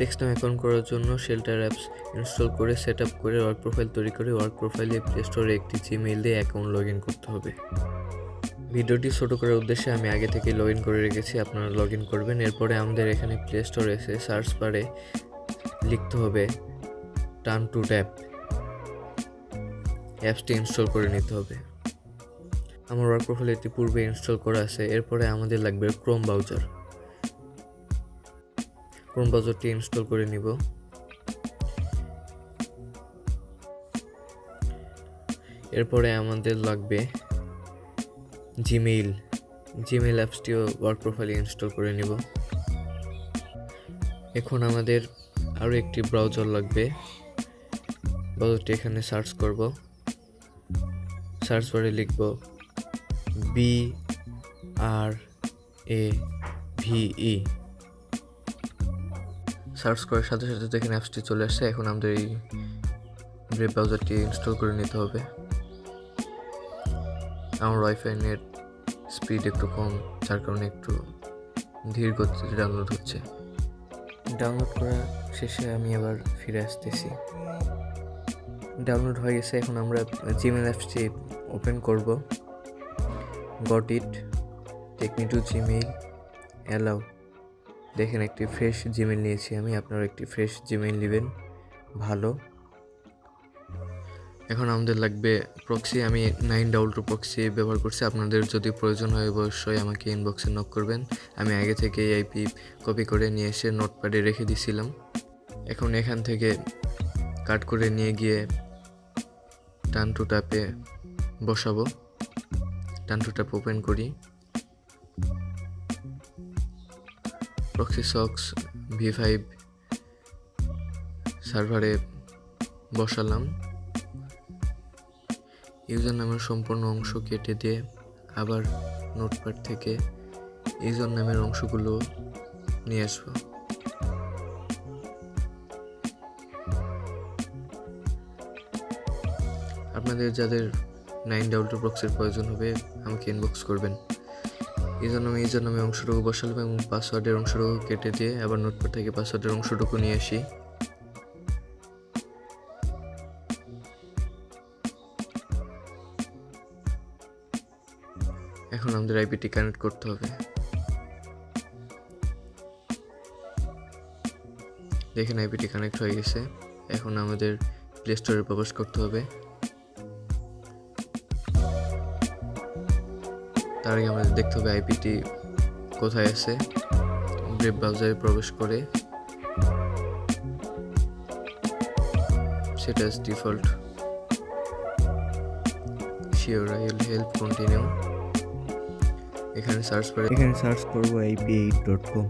টেক্সটাইম account করার জন্য shelter apps install করে সেট আপ করে ওয়ার্ক প্রোফাইল তৈরি করে ওয়ার্ক প্রোফাইলে প্লে স্টোরে একটি জিমেইল দিয়ে অ্যাকাউন্ট লগ ইন করতে হবে। ভিডিওটি ছোটো করার উদ্দেশ্যে আমি আগে থেকেই লগ ইন করে রেখেছি, আপনারা লগ ইন করবেন। এরপরে আমাদের এখানে প্লে স্টোরে এসে সার্চ বারে লিখতে হবে টার্ন টু ট্যাপ অ্যাপসটি ইনস্টল করে নিতে হবে। আমার ওয়ার্ক প্রোফাইলে এটি পূর্বে ইনস্টল করা আছে, এরপরে আমাদের লাগবে ক্রোম ব্রাউজার ক্রোম ব্রাউজারটি ইনস্টল করে নিব? এরপরে আমাদের লাগবে জিমেইল জিমেইল অ্যাপসটিও ওয়ার্ক প্রোফাইলে ইনস্টল করে নিব। এখন আমাদের আরও একটি ব্রাউজার লাগবে। ব্রাউজারটি এখানে সার্চ করব। সার্চ বারে লিখব বি আর এ ভিই সার্চ করার সাথে সাথে দেখেন অ্যাপসটি চলে আসছে এখন আমাদের এই ব্রেভ ব্রাউজারটি ইনস্টল করে নিতে হবে। আমার ওয়াইফাই নেট স্পিড একটু কম, যার কারণে একটু ধীর গতিতে ডাউনলোড হচ্ছে। ডাউনলোড করা শেষে আমি আবার ফিরে আসতেছি। ডাউনলোড হয়ে গেছে। এখন আমরা জিমেল অ্যাপসটি ওপেন করব। Got it take me to Gmail allow দেখেন একটি ফ্রেশ জিমেল নিয়েছি আমি, আপনারা একটি ফ্রেশ জিমেল নেবেন, ভালো। এখন আমাদের লাগবে প্রক্সি আমি নাইন ডাবল টু প্রক্সি ব্যবহার করছি, আপনাদের যদি প্রয়োজন হয় অবশ্যই আমাকে ইনবক্সে নক করবেন। আমি আগে থেকে আইপি কপি করে নিয়ে এসে নোটপ্যাডে রেখে দিয়েছিলাম এখন এখান থেকে কাট করে নিয়ে গিয়ে টান টু ট্যাপে বসাবো। টান টু ট্যাপ ওপেন করি। প্রক্সি সক্স ভি ফাইভ সার্ভারে বসালাম। ইউজার নামের সম্পূর্ণ অংশ কেটে দিয়ে আবার নোটপ্যাড থেকে ইউজার নামের অংশগুলো নিয়ে আসব। আপনাদের যাদের নাইন ডাবল টু বক্সের প্রয়োজন হবে, আমাকে ইনবক্স করবেন। ইউজার নামে ইউজার নামে অংশটুকু বসালাম এবং পাসওয়ার্ডের অংশটুকু কেটে দিয়ে আবার নোটপ্যাড থেকে পাসওয়ার্ডের অংশটুকু নিয়ে আসি। এখন আমাদের আইপিটি কানেক্ট করতে হবে। দেখেন আইপিটি কানেক্ট হয়ে গেছে। এখন আমাদের প্লে স্টোরে প্রবেশ করতে হবে। তার আগে আমাদের দেখতে হবে আইপিটি কোথায় আছে। ওয়েব ব্রাউজারে প্রবেশ করে। সেটা default sure I will help continue এখানে সার্চ করে এখানে সার্চ করব আইপি ডট কম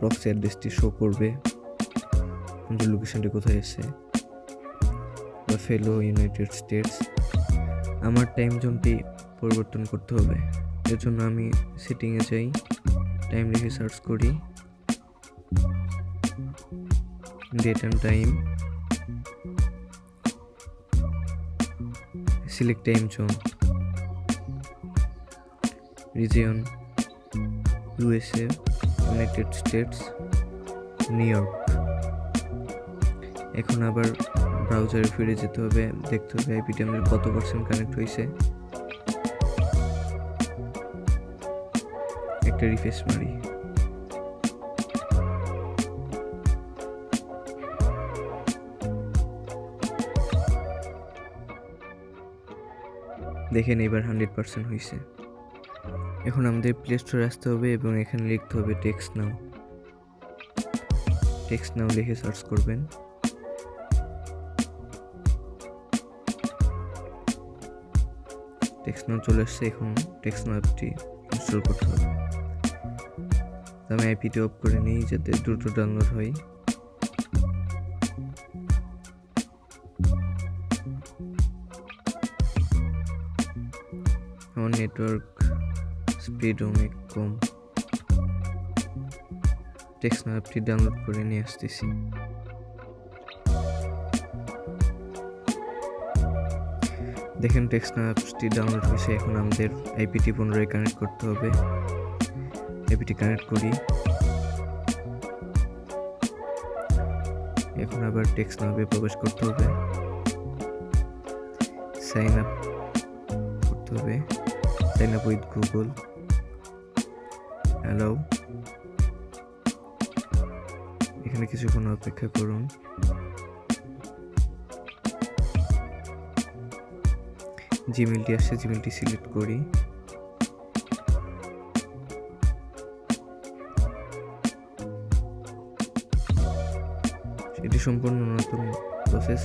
প্রক্সি অ্যাড্রেসটি শো করবে। আমাদের লোকেশনটি কোথায় আছে? বা ফেলো ইউনাইটেড স্টেটস আমার টাইম জোনটি পরিবর্তন করতে হবে। এর জন্য আমি সেটিংয়ে যাই। টাইম লিখে সার্চ করি। Date and time select time zone region USA United States New York এখন আবার ব্রাউজারে ফিরে যেতে হবে, দেখতে হবে আইপিটি আমাদের কত পার্সেন্ট কানেক্ট হয়েছে। একটা রিফ্রেশ মারি। দেখেন এবার হান্ড্রেড পার্সেন্ট হয়েছে। এখন আমাদের প্লে স্টোরে আসতে হবে এবং এখানে লিখতে হবে টেক্সট নাও টেক্সট নাও লিখে সার্চ করবেন। টেক্সট নাও চলে আসছে এখন টেক্সট নাও অ্যাপটি ইনস্টল করতে হবে। আমি আইপিটি অফ করে নিই যাতে দ্রুত ডাউনলোড হয়। আমার নেটওয়ার্ক স্পিড অনেক কম টেক্সনো অ্যাপটি ডাউনলোড করে নিয়ে আসতেছি। দেখেন টেক্সনো অ্যাপসটি ডাউনলোড হয়েছে, এখন আমাদের আইপিটি পুনরায় কানেক্ট করতে হবে। আইপিটি কানেক্ট করি। এখন আবার টেক্সট অ্যাপে প্রবেশ করতে হবে। সাইন আপ করতে হবে। Sign up with Google allow এখানে কিছুক্ষণ অপেক্ষা করুন। জিমেলটি আসছে জিমেলটি সিলেক্ট করি। এটি সম্পূর্ণ নতুন প্রসেস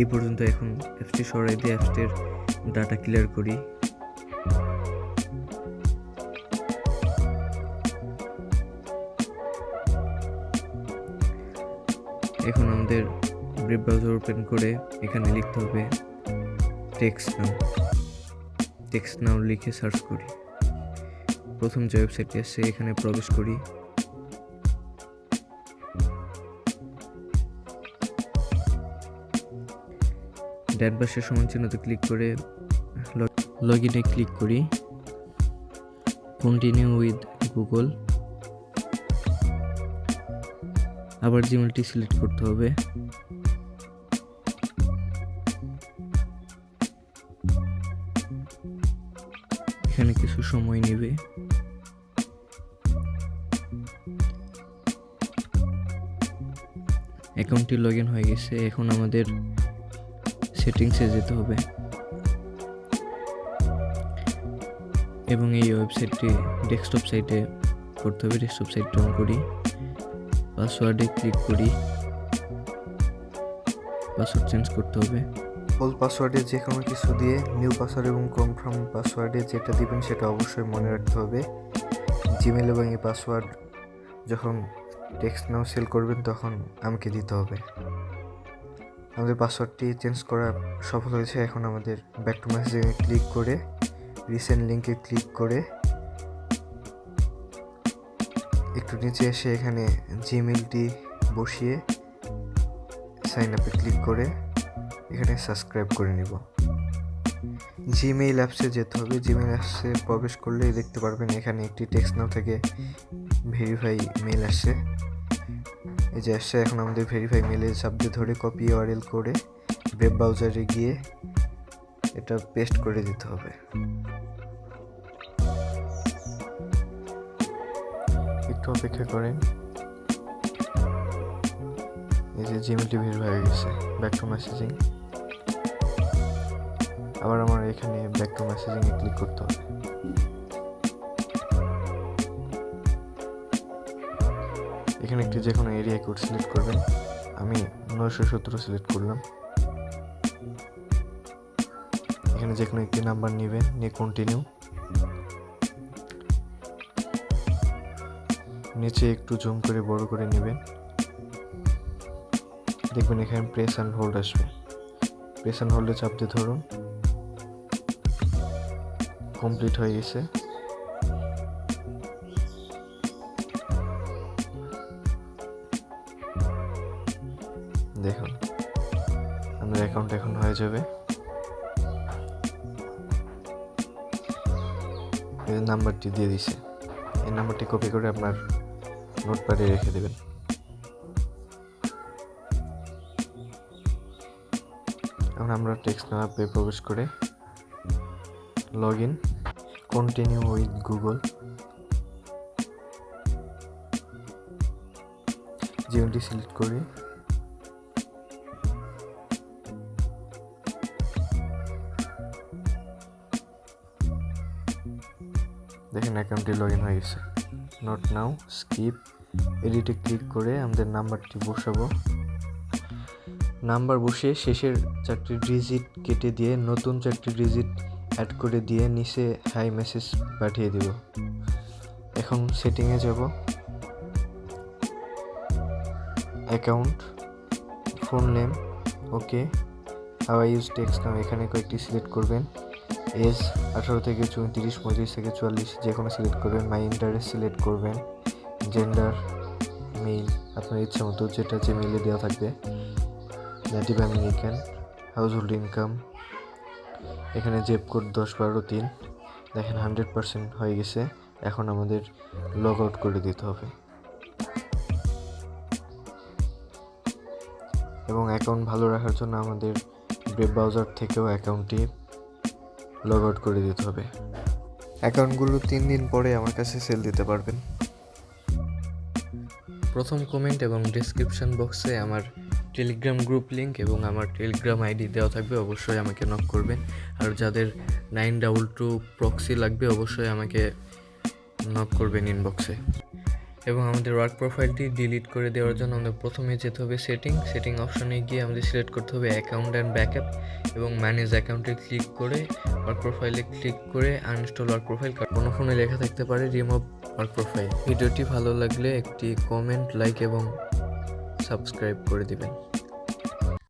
এই পর্যন্ত এখন অ্যাপসটি সরাই দিয়ে অ্যাপসটির ডাটা ক্লিয়ার করি। এখন আমাদের ব্রেভ ব্রাউজার ওপেন করে এখানে লিখতে হবে টেক্সট নাও। টেক্সট নাও লিখে সার্চ করি। প্রথম যে ওয়েবসাইটটি আসছে এখানে প্রবেশ করি। ডান পাশের সমান চিহ্নতে ক্লিক করে লগ ইনে ক্লিক করি। Continue with Google. আবার জিমেলটি সিলেক্ট করতে হবে। এখানে কিছু সময় নেবে। অ্যাকাউন্টটি লগ ইন হয়ে গেছে, এখন আমাদের সেটিংসে যেতে হবে। এবং এই ওয়েবসাইটটি ডেস্কটপ সাইটে করতে হবে, ডেস্কটপ সাইটটা অন করি। পাসওয়ার্ডে ক্লিক করি। পাসওয়ার্ড চেঞ্জ করতে হবে। ওল্ড পাসওয়ার্ডে যে কোনো কিছু দিয়ে নিউ পাসওয়ার্ড এবং কনফার্ম পাসওয়ার্ডে যেটা দিবেন সেটা অবশ্যই মনে রাখতে হবে। জিমেল এবং এই পাসওয়ার্ড যখন টেক্সট নাও সেল করবেন তখন আমাকে দিতে হবে। আমাদের পাসওয়ার্ডটি চেঞ্জ করা সফল হয়েছে। এখন আমাদের ব্যাক টু মেসেজিংয়ে ক্লিক করে রিসেন্ট লিঙ্কে ক্লিক করে একটু নিচে এসে এখানে জিমেলটি বসিয়ে সাইন আপে ক্লিক করে এখানে সাবস্ক্রাইব করে নিব। জিমেইল অ্যাপসে যেতে হবে। জিমেইল অ্যাপসে প্রবেশ করলেই দেখতে পারবেন এখানে একটি টেক্সট নাও থেকে ভেরিফাই মেল আসছে। এই যে আসছে, এখন আমাদের ভেরিফাই মেলে দিয়ে ধরে কপি ওয়ারেল করে ওয়েব ব্রাউজারে গিয়ে এটা পেস্ট করে দিতে হবে। একটু অপেক্ষা করেন। এই যে জিমেলটি ভেরিফাই হয়ে গেছে ব্যাক টু মেসেজিং আবার আমার এখানে ব্যাক টু মেসেজিং এ ক্লিক করতে হবে। এখানে একটি যে কোনো এরিয়া কোড সিলেক্ট করবেন। আমি নয়শো সতেরো সিলেক্ট করলাম। এখানে যে কোনো একটি নাম্বার নেবেন, নিয়ে কন্টিনিউ নিচে একটু জুম করে বড় করে নেবেন। দেখবেন এখানে প্রেস অ্যান্ড হোল্ড আসবে। প্রেস অ্যান্ড হোল্ডে চাপ দিয়ে ধরুন। কমপ্লিট হয়ে গেছে। দেখুন আমাদের অ্যাকাউন্ট এখন হয়ে যাবে। নাম্বারটি দিয়ে দিছে। এই নাম্বারটি কপি করে আপনার নোটপ্যাডে রেখে দেবেন। এখন আমরা টেক্সট অ্যাপে প্রবেশ করে log in continue with Google জিমেলটি select করি। দেখেন অ্যাকাউন্টটি লগ ইন হয়ে গেছে। নট নাও স্কিপ এডিটে ক্লিক করে আমাদের নাম্বারটি বসাবো। নাম্বার বসিয়ে শেষের চারটি ডিজিট কেটে দিয়ে নতুন চারটি ডিজিট অ্যাড করে দিয়ে নিচে হাই মেসেজ পাঠিয়ে দেব। এখন সেটিংয়ে যাব। Account phone name okay how I use text নাম এখানে কয়েকটি সিলেক্ট করবেন। এজ আঠারো থেকে চৌত্রিশ পঁয়ত্রিশ থেকে চুয়াল্লিশ, যে কোনো সিলেক্ট করবেন। মাই ইন্টারেস্ট সিলেক্ট করবেন। জেন্ডার মেইল আপনার ইচ্ছা মতো যেটা যে মেইলে দেওয়া থাকবে। Native American household income এখানে জেপ কোড দশ বারো তিন। দেখেন হান্ড্রেড পার্সেন্ট হয়ে গেছে। এখন আমাদের লগ আউট করে দিতে হবে। এবং অ্যাকাউন্ট ভালো রাখার জন্য আমাদের ব্রেভ ব্রাউজার থেকেও অ্যাকাউন্টটি লগ আউট করে দিতে হবে। অ্যাকাউন্টগুলো তিন দিন পরে আমার কাছে সেল দিতে পারবেন। প্রথম কমেন্ট এবং ডিসক্রিপশন বক্সে আমার টেলিগ্রাম গ্রুপ লিংক এবং আমার টেলিগ্রাম আইডি দেওয়া থাকবে অবশ্যই আমাকে নক করবেন আর যাদের নাইন ডাবল টু প্রক্সি লাগবে অবশ্যই আমাকে নক করবেন ইনবক্সে এবং আমাদের ওয়ার্ক প্রোফাইলটি ডিলিট করে দেওয়ার জন্য আমাদের প্রথমে যেতে হবে সেটিং সেটিং অপশনে গিয়ে আমাদের সিলেক্ট করতে হবে অ্যাকাউন্ট অ্যান্ড ব্যাকআপ এবং ম্যানেজ অ্যাকাউন্টে ক্লিক করে ওয়ার্ক প্রোফাইলে ক্লিক করে আনইনস্টল ওয়ার্ক প্রোফাইল কোনো ফোনে লেখা থাকতে পারে রিমুভ ওয়ার্ক প্রোফাইল ভিডিওটি ভালো লাগলে একটি কমেন্ট লাইক এবং সাবস্ক্রাইব করে দিবেন।